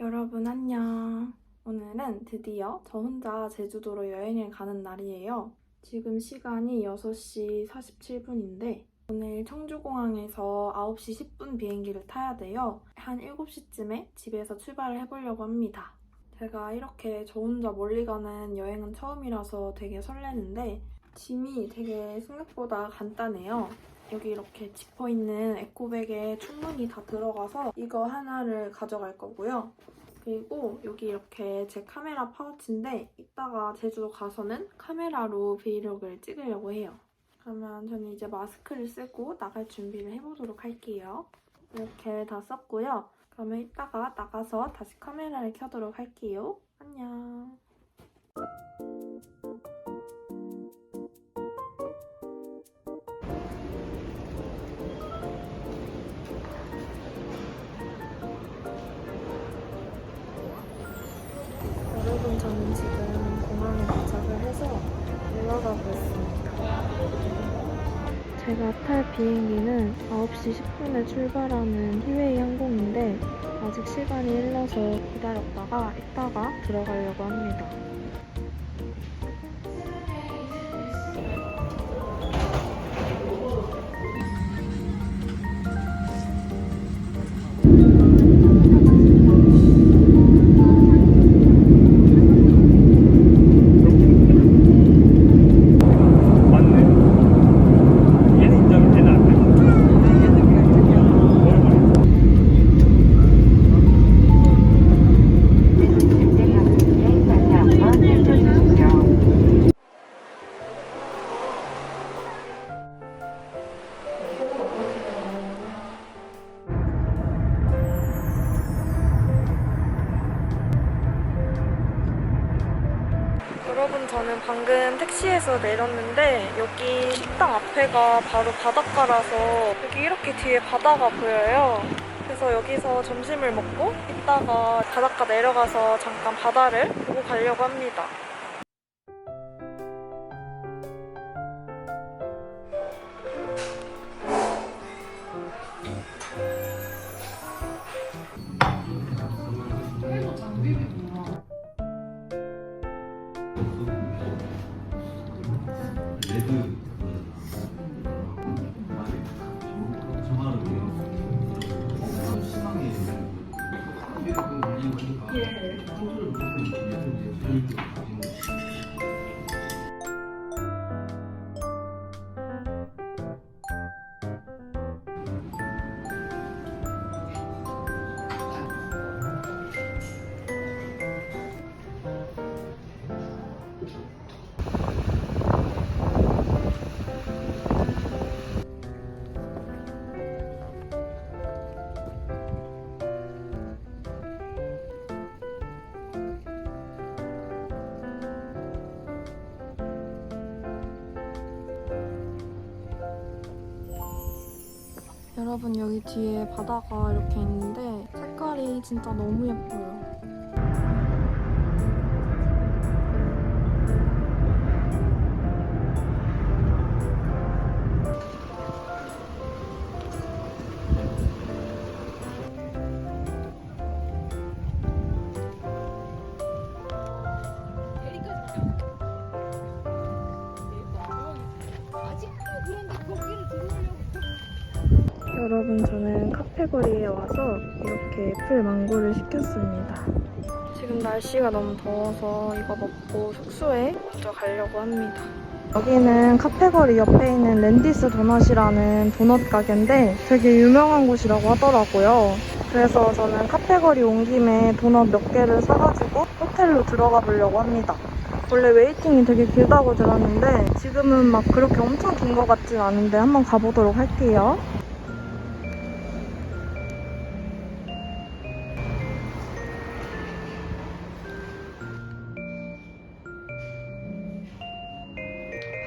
여러분 안녕. 오늘은 드디어 저 혼자 제주도로 여행을 가는 날이에요. 지금 시간이 6시 47분인데 오늘 청주공항에서 9시 10분 비행기를 타야 돼요. 한 7시쯤에 집에서 출발을 해보려고 합니다. 제가 이렇게 저 혼자 멀리 가는 여행은 처음이라서 되게 설레는데 짐이 되게 생각보다 간단해요. 여기 이렇게 지퍼 있는 에코백에 충분히 다 들어가서 이거 하나를 가져갈 거고요. 그리고 여기 이렇게 제 카메라 파우치인데 이따가 제주도 가서는 카메라로 브이로그를 찍으려고 해요. 그러면 저는 이제 마스크를 쓰고 나갈 준비를 해보도록 할게요. 이렇게 다 썼고요. 그러면 이따가 나가서 다시 카메라를 켜도록 할게요. 안녕. 여러분 저는 지금 제가 탈 비행기는 9시 10분에 출발하는 히웨이 항공인데 아직 시간이 일러서 기다렸다가 이따가 들어가려고 합니다. 방금 택시에서 내렸는데 여기 식당 앞에가 바로 바닷가라서 여기 이렇게 뒤에 바다가 보여요. 그래서 여기서 점심을 먹고 이따가 바닷가 내려가서 잠깐 바다를 보고 가려고 합니다. 레 여러분 여기 뒤에 바다가 이렇게 있는데 색깔이 진짜 너무 예뻐요. 여러분 저는 카페거리에 와서 이렇게 애플 망고를 시켰습니다. 지금 날씨가 너무 더워서 이거 먹고 숙소에 먼저 가려고 합니다. 여기는 카페거리 옆에 있는 랜디스 도넛이라는 도넛 가게인데 되게 유명한 곳이라고 하더라고요. 그래서 저는 카페거리 온 김에 도넛 몇 개를 사가지고 호텔로 들어가 보려고 합니다. 원래 웨이팅이 되게 길다고 들었는데 지금은 막 그렇게 엄청 긴 것 같진 않은데 한번 가보도록 할게요.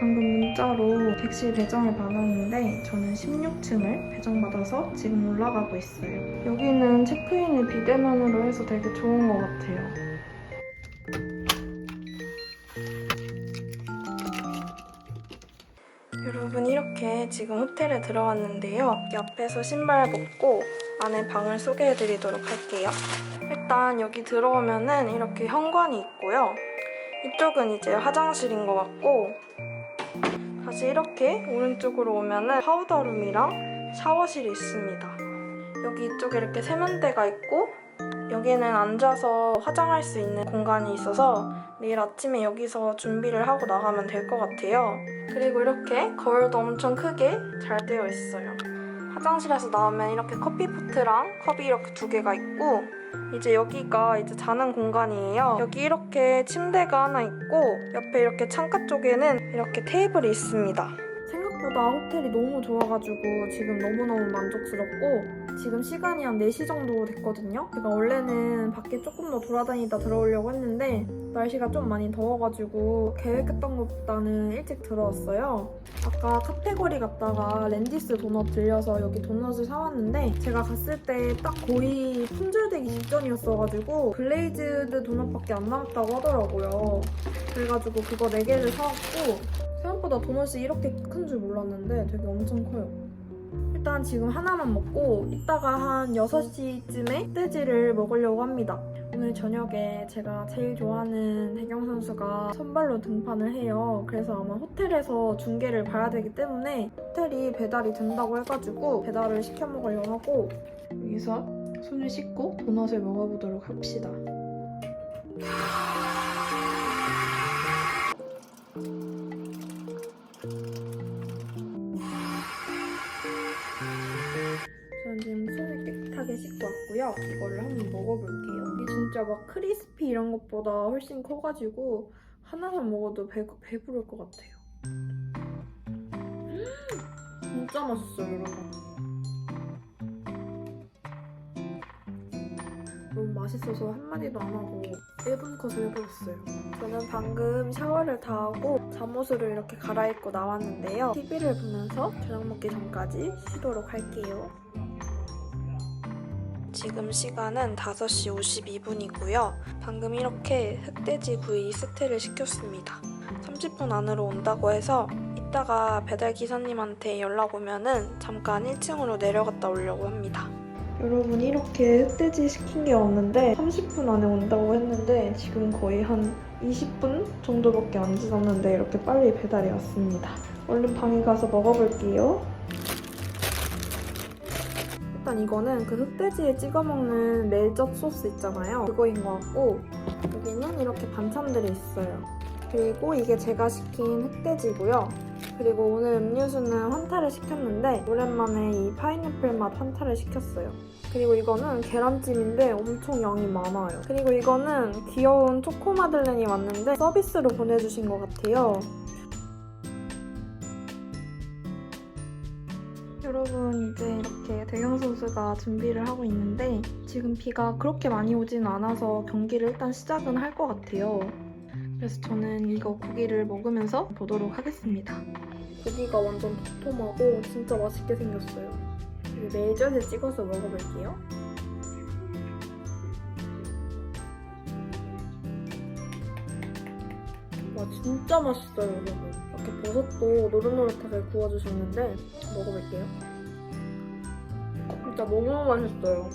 방금 문자로 객실 배정을 받았는데 저는 16층을 배정받아서 지금 올라가고 있어요. 여기는 체크인을 비대면으로 해서 되게 좋은 것 같아요. 여러분 이렇게 지금 호텔에 들어왔는데요. 옆에서 신발 벗고 안에 방을 소개해드리도록 할게요. 일단 여기 들어오면은 이렇게 현관이 있고요. 이쪽은 이제 화장실인 것 같고 다시 이렇게 오른쪽으로 오면은 파우더룸이랑 샤워실이 있습니다. 여기 이쪽에 이렇게 세면대가 있고 여기는 앉아서 화장할 수 있는 공간이 있어서 내일 아침에 여기서 준비를 하고 나가면 될 것 같아요. 그리고 이렇게 거울도 엄청 크게 잘 되어 있어요. 화장실에서 나오면 이렇게 커피포트랑 컵이 이렇게 두 개가 있고 이제 여기가 이제 자는 공간이에요. 여기 이렇게 침대가 하나 있고 옆에 이렇게 창가 쪽에는 이렇게 테이블이 있습니다. 생각보다 호텔이 너무 좋아가지고 지금 너무너무 만족스럽고 지금 시간이 한 4시 정도 됐거든요. 제가 원래는 밖에 조금 더 돌아다니다 들어오려고 했는데 날씨가 좀 많이 더워가지고 계획했던 것보다는 일찍 들어왔어요. 아까 카테고리 갔다가 랜디스 도넛 들려서 여기 도넛을 사왔는데 제가 갔을 때 딱 거의 품절되기 직전이었어가지고 글레이즈드 도넛밖에 안 남았다고 하더라고요. 그래가지고 그거 4개를 사왔고 생각보다 도넛이 이렇게 큰 줄 몰랐는데 되게 엄청 커요. 일단 지금 하나만 먹고 이따가 한 6시쯤에 흑돼지를 먹으려고 합니다. 오늘 저녁에 제가 제일 좋아하는 대경 선수가 선발로 등판을 해요. 그래서 아마 호텔에서 중계를 봐야 되기 때문에 호텔이 배달이 된다고 해가지고 배달을 시켜 먹으려고 하고 여기서 손을 씻고 도넛을 먹어보도록 합시다. 저는 지금 손을 깨끗하게 씻고 왔고요. 이거를 한번 먹어볼게요. 이게 진짜 막 크리스피 이런 것보다 훨씬 커가지고 하나만 먹어도 배, 배부를 것 같아요. 음, 진짜 맛있어요, 여러분. 너무 맛있어서 한마디도 안 하고 1분 컷을 해버렸어요. 저는 방금 샤워를 다 하고 잠옷으로 이렇게 갈아입고 나왔는데요. TV를 보면서 저녁 먹기 전까지 쉬도록 할게요. 지금 시간은 5시 52분이고요. 방금 이렇게 흑돼지 구이 스테를 시켰습니다. 30분 안으로 온다고 해서 이따가 배달 기사님한테 연락 오면은 잠깐 1층으로 내려갔다 오려고 합니다. 여러분 이렇게 흑돼지 시킨 게 왔는데 30분 안에 온다고 했는데 지금 거의 한 20분 정도밖에 안 지났는데 이렇게 빨리 배달이 왔습니다. 얼른 방에 가서 먹어볼게요. 일단 이거는 그 흑돼지에 찍어 먹는 멜젓 소스 있잖아요. 그거인 것 같고 여기는 이렇게 반찬들이 있어요. 그리고 이게 제가 시킨 흑돼지고요. 그리고 오늘 음료수는 환타를 시켰는데 오랜만에 이 파인애플 맛 환타를 시켰어요. 그리고 이거는 계란찜인데 엄청 양이 많아요. 그리고 이거는 귀여운 초코 마들렌이 왔는데 서비스로 보내주신 것 같아요. 여러분 이제 이렇게 대경 선수가 준비를 하고 있는데 지금 비가 그렇게 많이 오진 않아서 경기를 일단 시작은 할 것 같아요. 그래서 저는 이거 고기를 먹으면서 보도록 하겠습니다. 고기가 완전 도톰하고 진짜 맛있게 생겼어요. 멜젓에 찍어서 먹어볼게요. 와 진짜 맛있어요 여러분. 이렇게 버섯도 노릇노릇하게 구워주셨는데 먹어볼게요. 진짜 너무 맛있어요.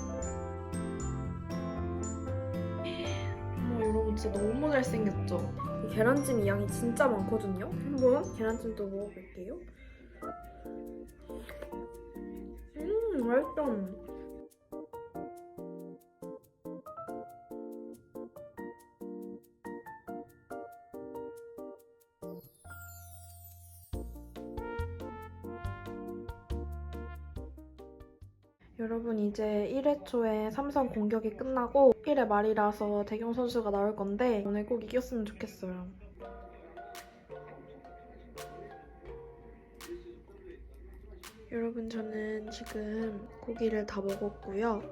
어머 여러분 진짜 너무 잘생겼죠? 이 계란찜 양이 진짜 많거든요. 한번 계란찜도 먹어볼게요. 음 맛있어. 여러분 이제 1회 초에 삼성 공격이 끝나고 1회 말이라서 대경 선수가 나올 건데 오늘 꼭 이겼으면 좋겠어요. 여러분 저는 지금 고기를 다 먹었고요.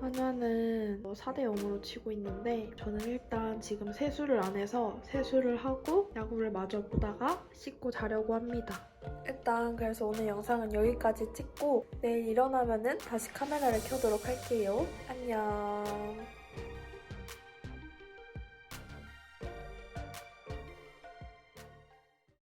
한화는 4대 0으로 치고 있는데 저는 일단 지금 세수를 안 해서 세수를 하고 야구를 마저 보다가 씻고 자려고 합니다. 일단 그래서 오늘 영상은 여기까지 찍고 내일 일어나면은 다시 카메라를 켜도록 할게요. 안녕.